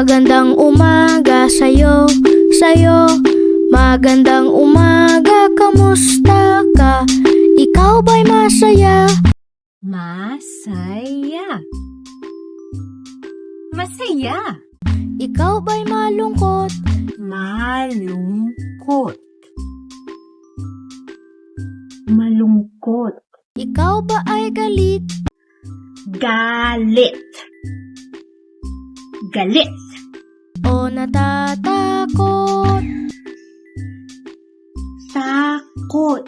Magandang umaga sa'yo, sa'yo Magandang umaga, kamusta ka? Ikaw ba'y masaya? Masaya. Masaya. Ikaw ba'y malungkot? Malungkot. Malungkot. Ikaw ba ay galit? Galit. Galit. O natatakot? Takot.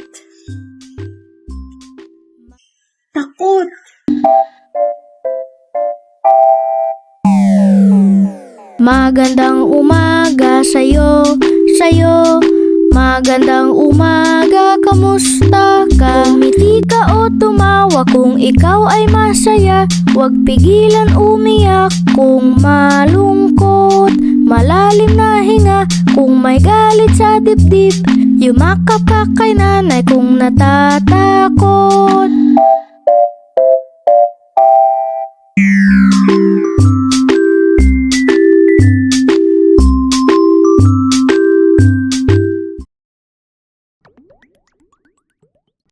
Takot. Magandang umaga sa'yo, sa'yo Magandang umaga, kamusta ka? Umiti ka o tumawa kung ikaw ay masaya Huwag pigilan umiyak kung malungkot galit sa dibdib. Yumakap ka kay nanay kung natatakot